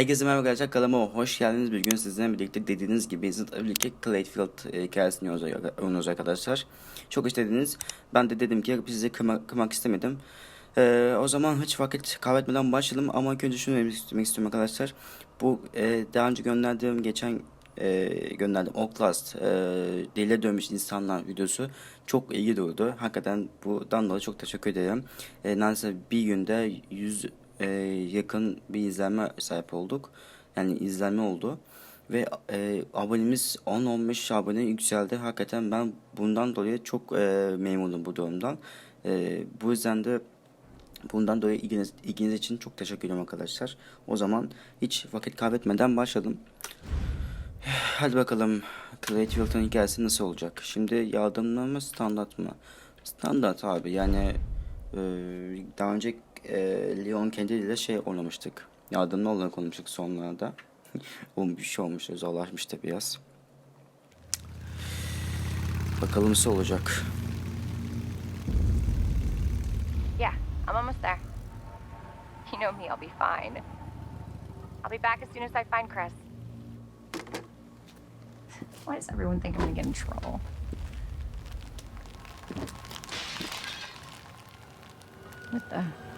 Herkese merhaba arkadaşlar kanalıma hoş geldiniz. Bir gün sizlerle birlikte dediğiniz gibi Instant Ability Clayfield e, hikayesini oynuyoruz arkadaşlar. Çok istediniz. Ben de dedim ki sizi kırma, kırmak istemedim. Ee, o zaman hiç vakit kaybetmeden başlayalım ama önce şunu demek istiyorum arkadaşlar. Bu e, daha önce gönderdiğim geçen e, gönderdim Outlast e, dile dönmüş insanlar videosu çok ilgi duydu. Hakikaten bundan dolayı çok teşekkür ederim. E, neredeyse bir günde 100 e, yakın bir izlenme sahip olduk. Yani izlenme oldu. Ve e, abonemiz 10-15 abone yükseldi. Hakikaten ben bundan dolayı çok e, memnunum bu durumdan. E, bu yüzden de bundan dolayı ilginiz, ilginiz için çok teşekkür ederim arkadaşlar. O zaman hiç vakit kaybetmeden başladım. Hadi bakalım Clayfield'ın hikayesi nasıl olacak? Şimdi yardımlı mı standart mı? Standart abi yani e, daha önce e, Leon kendiyle şey oynamıştık. Yardımlı olarak oynamıştık sonlarda. Oğlum bir şey olmuş zorlaşmış da biraz. Bakalım nasıl olacak. Yeah, I'm almost there. You know me, I'll be fine. I'll be back as soon as I find Chris. Why does everyone think I'm gonna get in trouble? What the?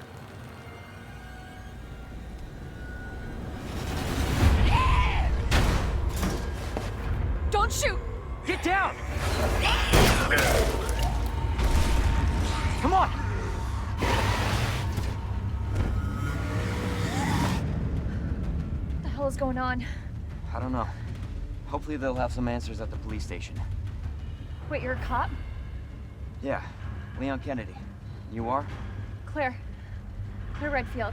Hopefully they'll have some answers at the police station. Wait, you're a cop? Yeah, Leon Kennedy. You are? Claire. Claire Redfield.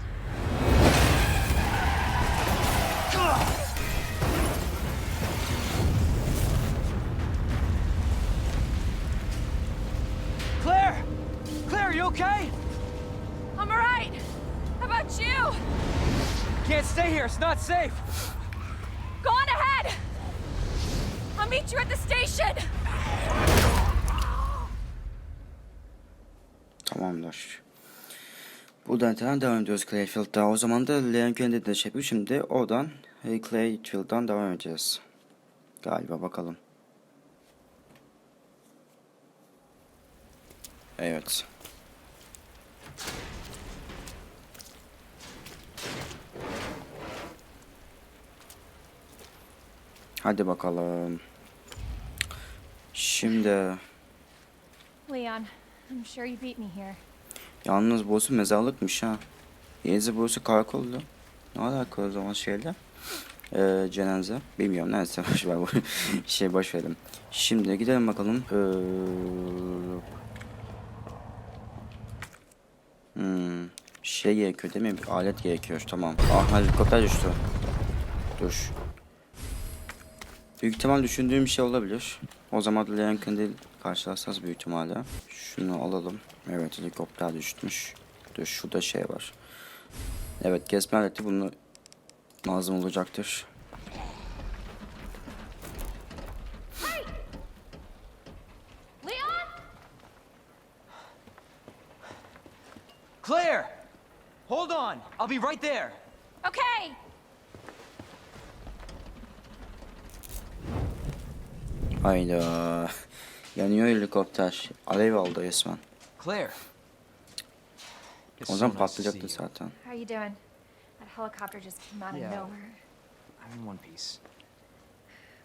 Claire! Claire, are you okay? I'm alright! How about you? Can't stay here, it's not safe! Meet you at the station! Tamamdır. Buradan itibaren devam ediyoruz Clayfield'da. O zaman da Leon Kennedy'de şey yapıyor. Şimdi oradan Clayfield'dan devam edeceğiz. Galiba bakalım. Evet. Hadi bakalım. Şimdi Leon, I'm sure you beat me here. Yalnız burası mezarlıkmış ha. Yenize burası karakoldu. Ne alaka o zaman şeyle? Ee, cenaze. Bilmiyorum neyse boş ver bu şey boş verelim. Şimdi gidelim bakalım. Ee, hmm, şey gerekiyor değil mi? Bir alet gerekiyor. Tamam. Ah helikopter düştü. Dur. Büyük ihtimal düşündüğüm bir şey olabilir. O zaman da Leon Kendall karşılaşacağız büyük ihtimalle. Şunu alalım. Evet helikopter düşmüş. Dur şurada şey var. Evet kesme aleti bunu lazım olacaktır. Leon? Claire! Hold on! I'll be right there! Okay! Hayda. Yanıyor helikopter. Alev aldı resmen. Claire! O zaman patlayacaktı zaten. How are you doing? That helicopter just came out of Yeah. nowhere. I'm in one piece.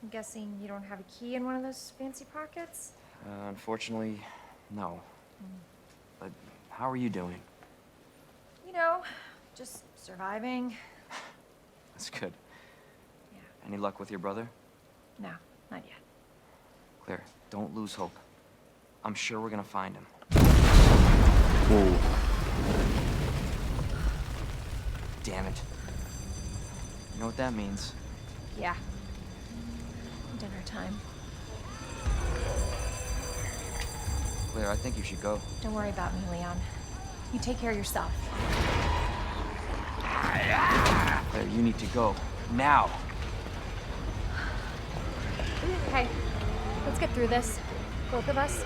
I'm guessing you don't have a key in one of those fancy pockets? Uh, unfortunately, no. But how are you doing? You know, just surviving. That's good. Yeah. Any luck with your brother? No, not yet. Claire, don't lose hope. I'm sure we're gonna find him. Oo. Damn it. You know what that means? Yeah. Dinner time. Claire, I think you should go. Don't worry about me, Leon. You take care of yourself. Claire, you need to go. Now! Okay, let's get through this. Both of us.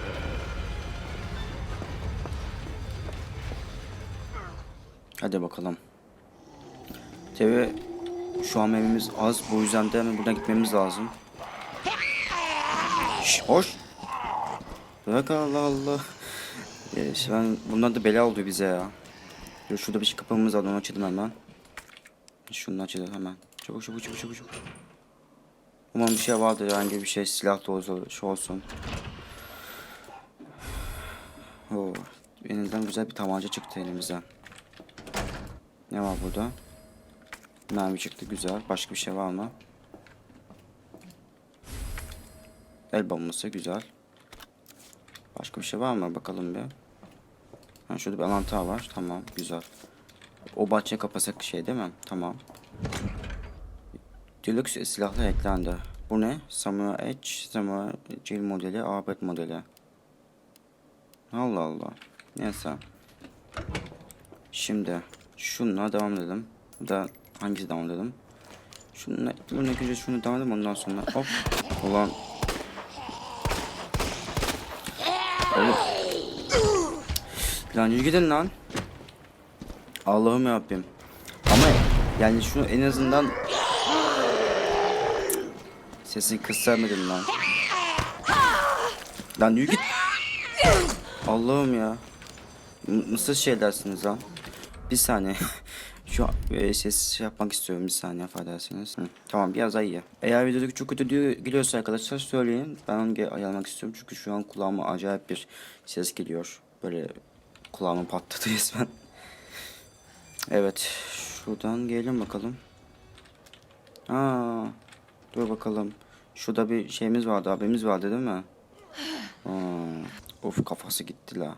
Hadi bakalım. TV Şu an evimiz az. Bu yüzden de hemen buradan gitmemiz lazım. Şş, hoş. Bırak Allah Allah. Ee, işte ben, bundan da bela oldu bize ya. Dur şurada bir şey kapımız var onu açalım hemen. Şunu açalım hemen. Çabuk çabuk çabuk çabuk çabuk. Umarım bir şey vardır herhangi bir şey silah da olsa şu olsun. Oo, elimizden güzel bir tabanca çıktı elimizden. Ne var burada? Mermi çıktı güzel. Başka bir şey var mı? El bombası güzel. Başka bir şey var mı? Bakalım bir. Ha, şurada bir anahtar var. Tamam güzel. O bahçe kapasak şey değil mi? Tamam. Deluxe silahlar eklendi. Bu ne? Samurai Edge, Samurai Jill modeli, Abed modeli. Allah Allah. Neyse. Şimdi şununla devam edelim. Da hangisi devam edelim? Şununla, bunu önce şunu devam edelim ondan sonra hop. Ulan. Lan yürü gidin lan. Allah'ım yarabbim. Ama yani şunu en azından Sesini kısamadım lan. Lan yürü git. Allah'ım ya. Nasıl şeylersiniz lan? Bir saniye. Şu e, ses şey yapmak istiyorum bir saniye affedersiniz. Hı, tamam biraz daha iyi. Eğer videodaki çok kötü geliyorsa arkadaşlar söyleyin. Ben onu ayarlamak istiyorum çünkü şu an kulağıma acayip bir ses geliyor. Böyle kulağımı patladı resmen. Evet. Şuradan gelin bakalım. Aa, dur bakalım. Şurada bir şeyimiz vardı, abimiz vardı değil mi? Aa, of kafası gitti la.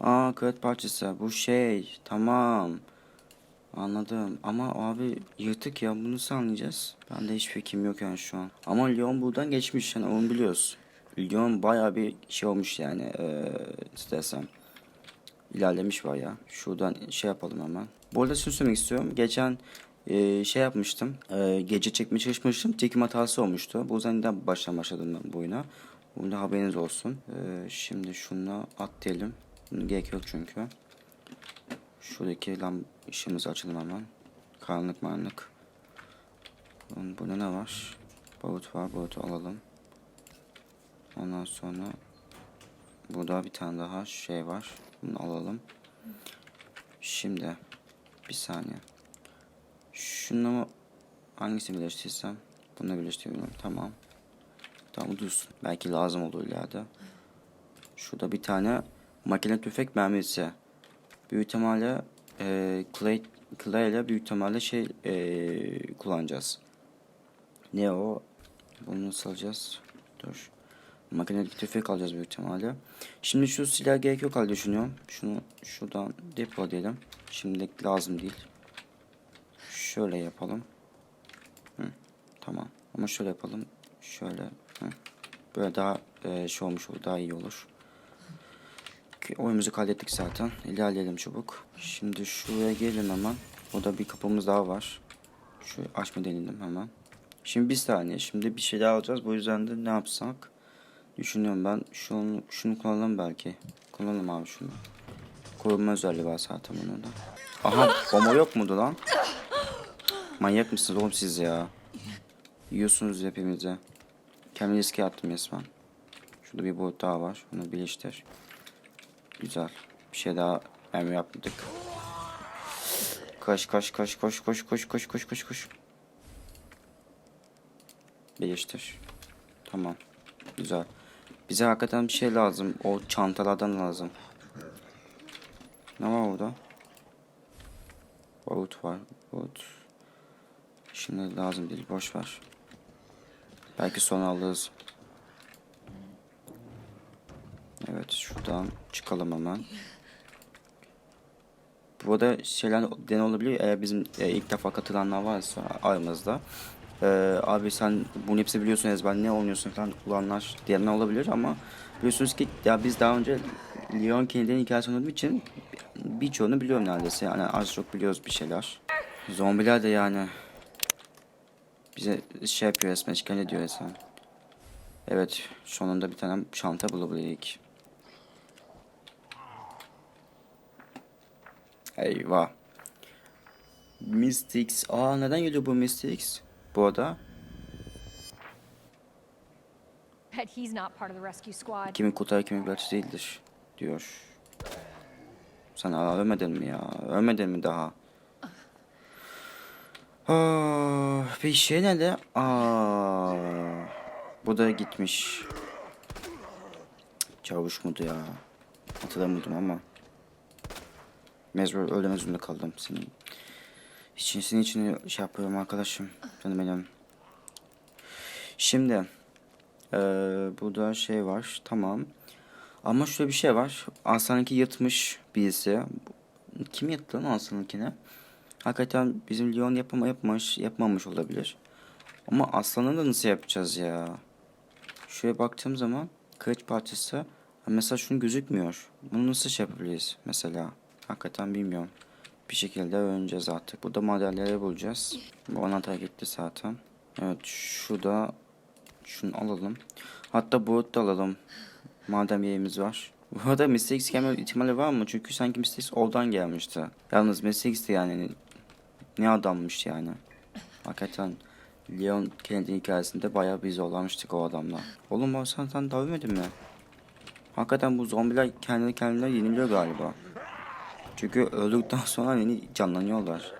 Aa kağıt parçası. Bu şey. Tamam. Anladım. Ama abi yırtık ya. Bunu nasıl anlayacağız? Ben de hiç fikrim yok yani şu an. Ama Leon buradan geçmiş. Yani onu biliyoruz. Leon bayağı bir şey olmuş yani. Ee, istersem. İlerlemiş var ya. Şuradan şey yapalım hemen. Bu arada şunu söylemek istiyorum. Geçen e, şey yapmıştım. E, gece çekmeye çalışmıştım. Çekim hatası olmuştu. Bu yüzden de baştan başladım ben bu oyuna. Bunda haberiniz olsun. E, şimdi şunu at diyelim. Bunun gerek yok çünkü. Şuradaki lamp ışığımızı açalım hemen. Karanlık maranlık. Bunun- Burada ne var? Barut var. Barutu alalım. Ondan sonra burada bir tane daha şey var. Bunu alalım. Şimdi bir saniye. Şunu mu hangisini birleştirsem? Bunu birleştiriyorum. Tamam. Tamam dursun. Belki lazım olur ileride. Şurada bir tane makine tüfek mermisi. Büyük ihtimalle e, clay, clay ile büyük ihtimalle şey e, kullanacağız. Ne o? Bunu nasıl alacağız? Dur. Makine tüfek alacağız büyük ihtimalle. Şimdi şu silah gerek yok halde düşünüyorum. Şunu şuradan depo diyelim. Şimdilik lazım değil. Şöyle yapalım. Hı, tamam. Ama şöyle yapalım. Şöyle. Hı. Böyle daha e, şey olmuş olur. Daha iyi olur. Ki Oyumuzu kaydettik zaten. İlerleyelim çabuk. Şimdi şuraya gelin hemen. Burada bir kapımız daha var. Şu açma denedim hemen. Şimdi bir saniye. Şimdi bir şey daha alacağız. Bu yüzden de ne yapsak? Düşünüyorum ben. Şunu, şunu kullanalım belki. Kullanalım abi şunu. Korunma özelliği var zaten bunun da. Aha bomba yok mudu lan? Manyak mısınız oğlum siz ya? Yiyorsunuz hepimize. Kendimi riske attım resmen. Şurada bir boyut daha var. Onu birleştir. Güzel. Bir şey daha mermi yapmadık. Koş koş koş koş koş koş koş koş koş koş. Birleştir. Tamam. Güzel. Bize hakikaten bir şey lazım. O çantalardan lazım. Ne var orada? Barut var. Barut. Şimdi lazım değil. Boş ver. Belki sonra alırız. Evet şuradan çıkalım hemen. Burada şeyler den olabiliyor. Eğer bizim e, ilk defa katılanlar varsa aramızda. E, abi sen bunu hepsi biliyorsun ezber ne oynuyorsun falan olanlar diyenler olabilir ama biliyorsunuz ki ya biz daha önce Leon Kennedy'nin hikayesini olduğu için birçoğunu biliyorum neredeyse. Yani az çok biliyoruz bir şeyler. Zombiler de yani bize şey yapıyor resmen işgal ediyor resmen. Evet sonunda bir tane çanta bulabildik. Eyvah. Mystics. Aa neden geliyor bu Mystics? Bu ada. Kimin kurtar kimin belki değildir diyor. Sen aa, ölmedin mi ya? Ölmedin mi daha? Aa, bir şey ne de? Aa, bu da gitmiş. Çavuş muydu ya? Hatırlamadım ama. Mecbur öldürmek zorunda kaldım senin. İçin, senin için şey yapıyorum arkadaşım. Canım benim. Şimdi. Ee, burada şey var. Tamam. Ama şöyle bir şey var. Aslanınki yırtmış birisi. Kim yırttı lan Aslanınkine? Hakikaten bizim Leon yapama yapmamış, yapmamış olabilir. Ama Aslan'ı da nasıl yapacağız ya? Şöyle baktığım zaman kılıç parçası mesela şunu gözükmüyor. Bunu nasıl şey yapabiliriz mesela? Hakikaten bilmiyorum. Bir şekilde öğreneceğiz artık. Burada madalyaları bulacağız. Bu anahtar gitti zaten. Evet şu da şunu alalım. Hatta boyut da alalım. Madem yerimiz var. Bu arada Mr. X gelme ihtimali var mı? Çünkü sanki Mr. X oradan gelmişti. Yalnız Mr. X de yani ne adammış yani. Hakikaten Leon Kennedy hikayesinde bayağı bir zorlanmıştık o adamla. Oğlum bak sen, sen daha ölmedin mi? Hakikaten bu zombiler kendini kendileri yeniliyor galiba. Çünkü öldükten sonra yeni canlanıyorlar.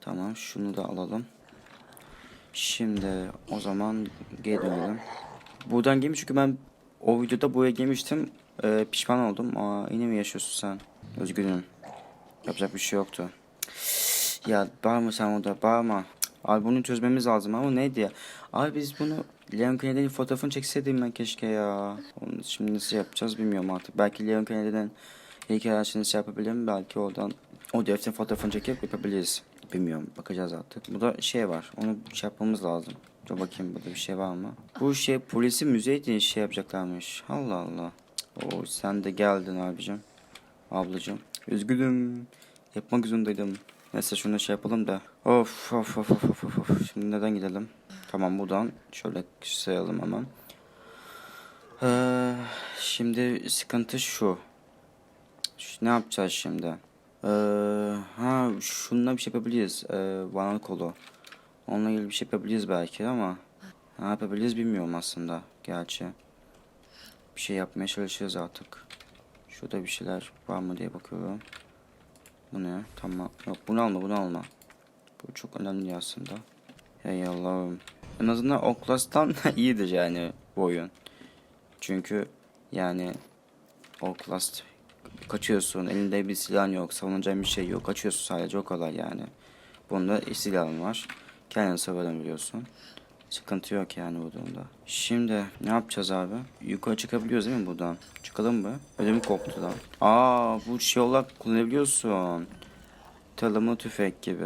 Tamam şunu da alalım. Şimdi o zaman geri dönelim. Buradan gelmiş çünkü ben o videoda buraya gelmiştim. Ee, pişman oldum. Aa yine mi yaşıyorsun sen? Özgürüm. Yapacak bir şey yoktu. Ya bağırma sen orada bağırma. Abi bunu çözmemiz lazım ama neydi ya? Abi biz bunu Leon Kennedy'nin fotoğrafını çekseydim ben keşke ya. Onu şimdi nasıl yapacağız bilmiyorum artık. Belki Leon Kennedy'den heykel şey yapabilirim. Belki oradan o defterin fotoğrafını çekip yapabiliriz. Bilmiyorum bakacağız artık. Bu da şey var. Onu şey yapmamız lazım. Dur bakayım burada bir şey var mı? Bu şey polisi müze için şey yapacaklarmış. Allah Allah. Oo sen de geldin abicim. Ablacım. Üzgünüm. Yapmak zorundaydım. Neyse şunu şey yapalım da. Of of of of of of. Şimdi neden gidelim? Tamam buradan şöyle sayalım hemen. Ee, şimdi sıkıntı şu. Şu- Ne yapacağız şimdi? Ee, ha şununla bir şey yapabiliriz. Ee, banal kolu. Onunla ilgili bir şey yapabiliriz belki ama ne yapabiliriz bilmiyorum aslında gerçi. Bir şey yapmaya çalışacağız artık. Şurada bir şeyler var mı diye bakıyorum. Bu ne? Tamam. Yok bunu alma bunu alma. Bu çok önemli aslında. Hey Allah'ım. En azından Outlast'tan iyidir yani bu oyun. Çünkü yani Outlast kaçıyorsun elinde bir silah yok savunacağın bir şey yok kaçıyorsun sadece o kadar yani. Bunda silahın var. Kendini savunabiliyorsun. Sıkıntı yok yani bu durumda. Şimdi ne yapacağız abi? Yukarı çıkabiliyoruz değil mi buradan? Çıkalım mı? Ödüm koptu lan. Aa bu şey olarak kullanabiliyorsun. Talımlı tüfek gibi.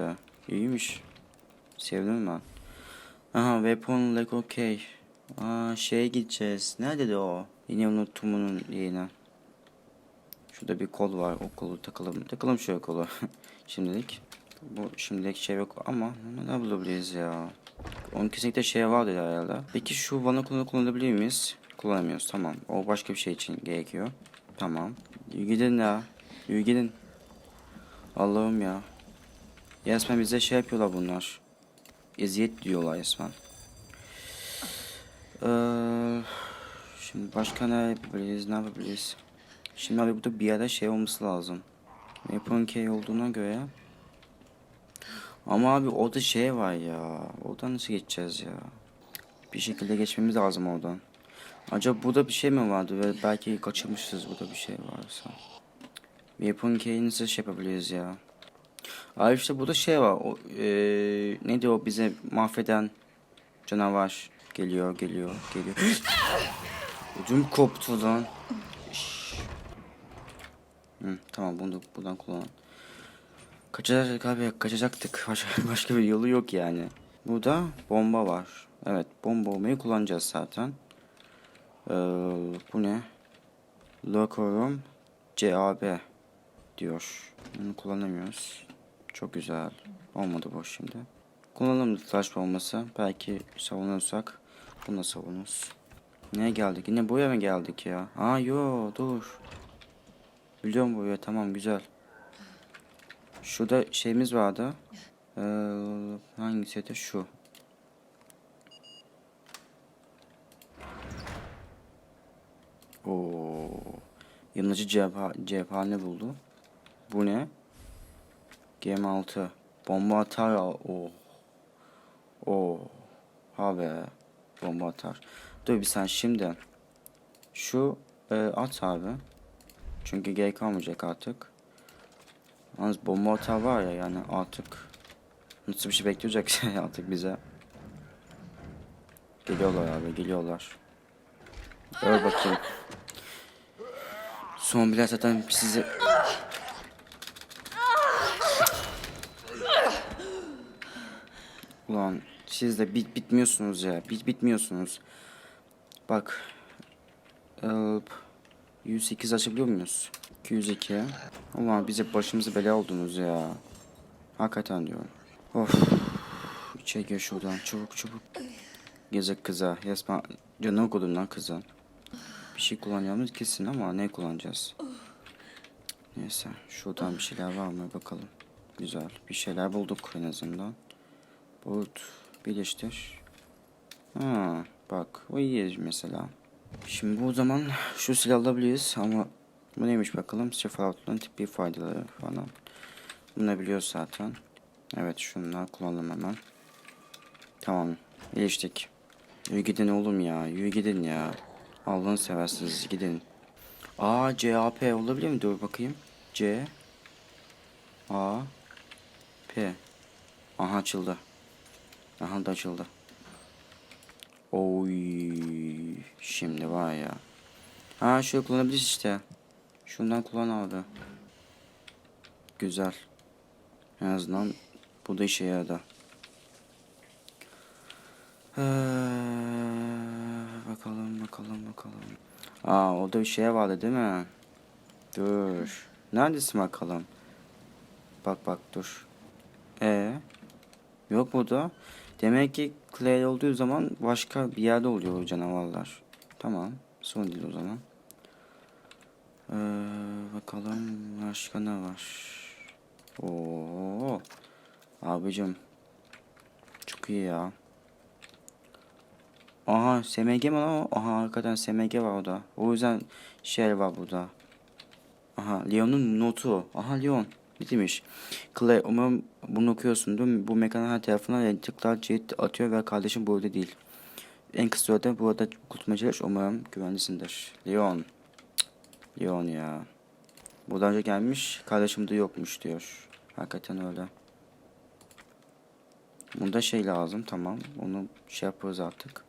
İyiymiş. Sevdim ben. Aha weapon like okay. Aa şeye gideceğiz. Neredeydi o? Yine unuttum bunun yerine. Şurada bir kol var. O kolu takalım. Takalım şöyle kolu. şimdilik. Bu şimdilik şey yok ama ne bulabiliriz ya? Onun kesinlikle şey vardı herhalde. Peki şu vana kullanı kullanabilir miyiz? Kullanamıyoruz tamam. O başka bir şey için gerekiyor. Tamam. Yürü gidin ya. Yürü gidin. Allah'ım ya. Resmen bize şey yapıyorlar bunlar. Eziyet diyorlar resmen. Ee, şimdi başka ne yapabiliriz? Ne yapabiliriz? Şimdi abi burada bir yerde şey olması lazım. Weapon key olduğuna göre. Ama abi orada şey var ya. Oradan nasıl geçeceğiz ya? Bir şekilde geçmemiz lazım oradan. Acaba burada bir şey mi vardı ve belki kaçırmışız burada bir şey varsa. Weapon key'i nasıl şey yapabiliriz ya? Abi işte burada şey var. O, eee neydi o bize mahveden canavar geliyor geliyor geliyor. Ödüm koptu lan. Hı, tamam bunu da buradan kullan. Kaçacaktık abi kaçacaktık. Başka, bir yolu yok yani. Burada bomba var. Evet bomba olmayı kullanacağız zaten. Ee, bu ne? Lokorum CAB diyor. Bunu kullanamıyoruz. Çok güzel. Olmadı bu şimdi. Kullanalım taş bombası. Belki savunursak bunu savunuruz. Neye geldik? Yine buraya mı geldik ya? Aa yo dur. Biliyorum buraya tamam güzel. Şurada şeyimiz vardı. Ee, hangisiydi? Şu. Oo. Yanıcı cepha cephane buldu. Bu ne? GM6. Bomba atar. Oh. Oh. Ha be. Bomba atar. Dur bir sen şimdi. Şu e, at abi. Çünkü gerek kalmayacak artık. Yalnız bomba atar var ya yani artık. Nasıl bir şey bekleyecek artık bize. Geliyorlar abi geliyorlar. Öl bakayım. Zombiler zaten sizi... Ulan siz de bit bitmiyorsunuz ya. Bit bitmiyorsunuz. Bak. Help. 108 açabiliyor muyuz? 202. Ulan bize başımızı bela oldunuz ya. Hakikaten diyorum. Of. İçeri gir şuradan. Çabuk çabuk. Gezek kıza. Resmen canı okudum lan kızın. Bir şey kullanacağımız kesin ama ne kullanacağız? Neyse. Şuradan bir şeyler var mı bakalım. Güzel. Bir şeyler bulduk en azından. Boot. Birleştir. Ha, bak. O iyi mesela. Şimdi o zaman şu silah alabiliriz ama bu neymiş bakalım. Fallout'un tip bir faydaları falan. Bunu biliyoruz zaten. Evet şunlar kullanalım hemen. Tamam. Geliştik. Yürü gidin oğlum ya. Yürü gidin ya. Allah'ını seversiniz gidin. A CAP olabilir mi? Dur bakayım. C A P Aha açıldı. Aha da açıldı. Oy şimdi var ya. Ha şöyle kullanabiliriz işte. Şundan kullan abi. Güzel. En azından bu da işe yaradı. Ee, bakalım bakalım bakalım. Aa orada bir şey vardı değil mi? Dur. Neredesin bakalım? Bak bak dur. E Yok burada. Demek ki Clay olduğu zaman başka bir yerde oluyor o canavarlar. Tamam. Son değil o zaman. Ee, bakalım başka ne var? Oo. Abicim. Çok iyi ya. Aha SMG mi lan o? Aha hakikaten SMG var orada. O yüzden şey var burada. Aha Leon'un notu. Aha Leon. Ne demiş? Clay umarım bunu okuyorsun değil mi? Bu mekanın her tarafına tıklar cirit atıyor ve kardeşim burada değil. En kısa sürede burada kurtulmacılar umarım güvenlisindir. Leon. Leon ya. Buradan önce gelmiş kardeşim de yokmuş diyor. Hakikaten öyle. Bunda şey lazım tamam. Onu şey yaparız artık.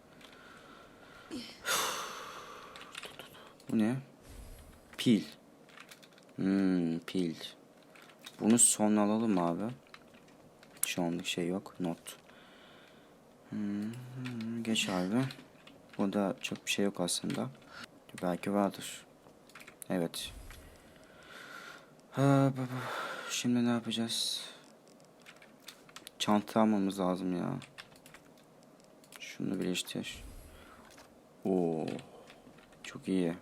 Bu ne? Pil. Hmm, pil. Bunu sonra alalım abi. Şu anlık şey yok. Not. Hmm, geç abi. Burada çok bir şey yok aslında. Belki vardır. Evet. Ha, baba. Şimdi ne yapacağız? Çanta almamız lazım ya. Şunu birleştir. Oo. Çok iyi.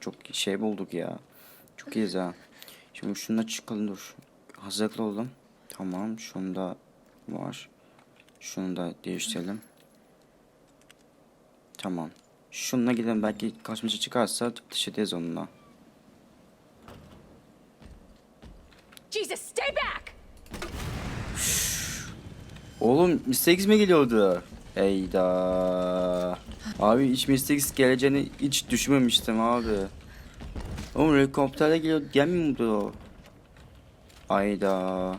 Çok şey bulduk ya. Çok iyiyiz ha. Şimdi şununla çıkalım dur. Hazırlıklı olalım. Tamam. Şunda var. Şunu da değiştirelim. Tamam. Şununla gidelim. Belki karşımıza çıkarsa dış ederiz onunla. Oğlum Mr. X mi geliyordu? Eyda. Abi hiç Mr. X geleceğini hiç düşünmemiştim abi. Oğlum helikopterle geliyor gelmiyor o? Ayda.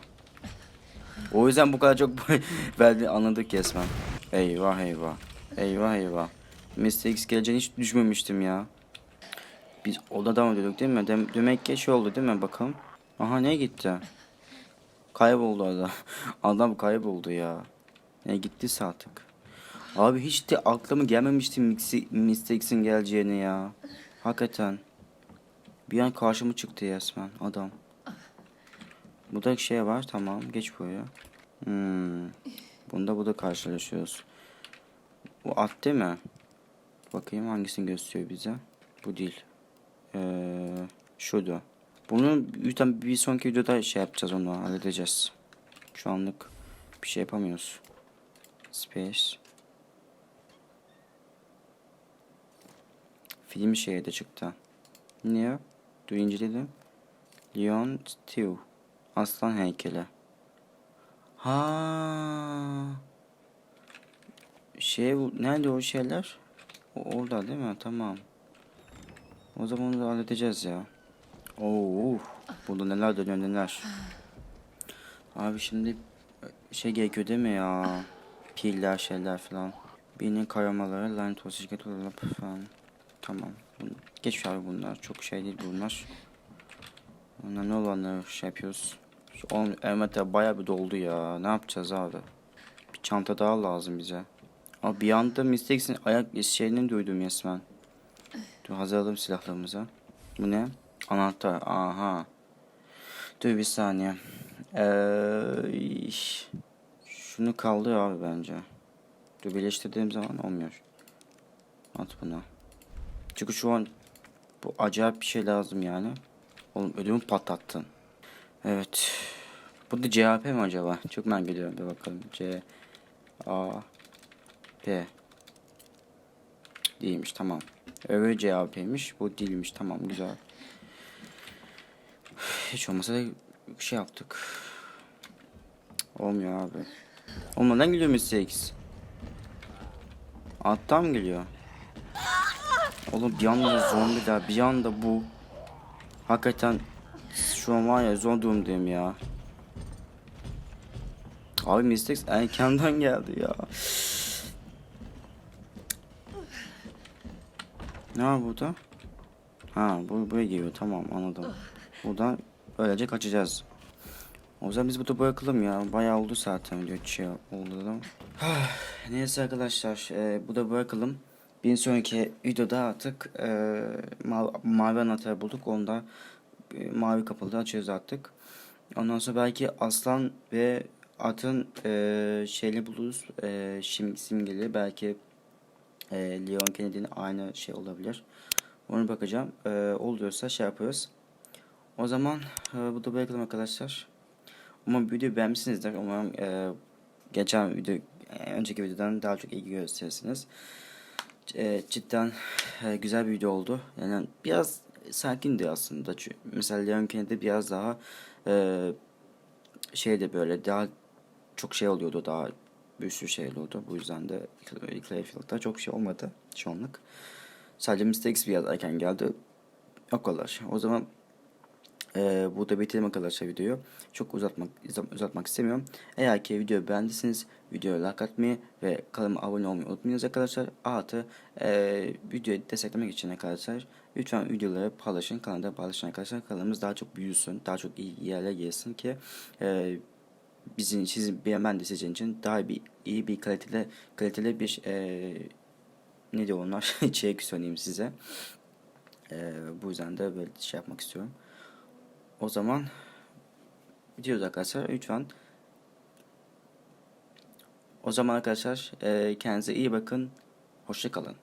O yüzden bu kadar çok verdi anladık resmen. Eyvah eyvah. Eyvah eyvah. Mr. X geleceğini hiç düşünmemiştim ya. Biz oda devam ediyorduk değil mi? Dem demek ki şey oldu değil mi? Bakalım. Aha ne gitti? Kayboldu adam. Adam kayboldu ya. Ne gittiyse artık. Abi hiç de aklıma gelmemişti. X'in geleceğini ya. Hakikaten. Bir an karşıma çıktı resmen adam. Burada şey var tamam geç buraya. Hmm. Bunda burada karşılaşıyoruz. Bu at değil mi? Bakayım hangisini gösteriyor bize. Bu değil. Ee, şurada. Bunu yüzden bir sonraki videoda şey yapacağız onu halledeceğiz. Şu anlık bir şey yapamıyoruz. Space. Film şeye de çıktı. Ne? Dur inceledim. Leon Stew. Aslan heykeli. Ha. Şey bu- nerede o şeyler? O, orada değil mi? Tamam. O zaman onu halledeceğiz ya. Oo, burada neler dönüyor neler. Abi şimdi şey gerekiyor değil mi ya? Piller şeyler falan. Birinin karamaları, lanet olsun şirket olarak falan. Tamam. Geç abi bunlar. Çok şey değil bunlar. Bunlar ne olanları şey yapıyoruz. Oğlum Elmette bayağı bir doldu ya. Ne yapacağız abi? Bir çanta daha lazım bize. Abi bir anda Mystics'in ayak şeyini duydum resmen. Dur hazırladım silahlarımıza. Bu ne? Anahtar. Aha. Dur bir saniye. Ee, şunu kaldır abi bence. Dur birleştirdiğim zaman olmuyor. At bunu. Çünkü şu an bu acayip bir şey lazım yani. Oğlum ödümü patlattın. Evet. Bu da CHP mi acaba? Çok merak ediyorum. Bir bakalım. C A P Değilmiş tamam. Öbür CHP'ymiş. Bu değilmiş. Tamam güzel. Hiç olmasa da bir şey yaptık. Olmuyor abi. Oğlum neden geliyor Mr. X? Alttan mı geliyor? Oğlum bir anda zombiler bir anda bu. Hakikaten şu an var ya zor durumdayım ya. Abi Mr. X erkenden geldi ya. Ne var burada? Ha bu buraya geliyor tamam anladım. Buradan öylece kaçacağız. O zaman biz burada bırakalım ya. Bayağı oldu zaten video şey oldu da. Neyse arkadaşlar e, burada bırakalım. Bir sonraki videoda artık e, mavi, mavi anahtarı bulduk. Onda e, mavi kapıda açıyoruz artık. Ondan sonra belki aslan ve atın e, şeyli buluruz. E, sim, simgeli belki e, Leon Kennedy'nin aynı şey olabilir. Onu bakacağım. E, oluyorsa şey yapıyoruz. O zaman e, bu da bırakalım arkadaşlar. Umarım videoyu beğenmişsinizdir. Umarım e, geçen video, e, önceki videodan daha çok ilgi gösterirsiniz. E, cidden e, güzel bir video oldu. Yani biraz sakindi aslında. Çünkü mesela Leon Kennedy biraz daha e, şeyde böyle daha çok şey oluyordu. Daha bir sürü şey oluyordu. Bu yüzden de Clayfield'da çok şey olmadı şu anlık. Sadece Mistakes biraz erken geldi. O kadar. O zaman ee, burada bitirelim arkadaşlar videoyu. Çok uzatmak uzatmak istemiyorum. Eğer ki videoyu beğendiyseniz videoya like atmayı ve kanalıma abone olmayı unutmayınız arkadaşlar. Artı e, videoyu desteklemek için arkadaşlar lütfen videoları paylaşın. Kanalda paylaşın arkadaşlar. Kanalımız daha çok büyüsün. Daha çok iyi yerlere gelsin ki e, bizim sizin ben de sizin için daha bir iyi bir kaliteli kaliteli bir e, ne diyor onlar içerik söyleyeyim size. E, bu yüzden de böyle şey yapmak istiyorum. O zaman gidiyoruz arkadaşlar. Lütfen. O zaman arkadaşlar e, kendinize iyi bakın. Hoşça kalın.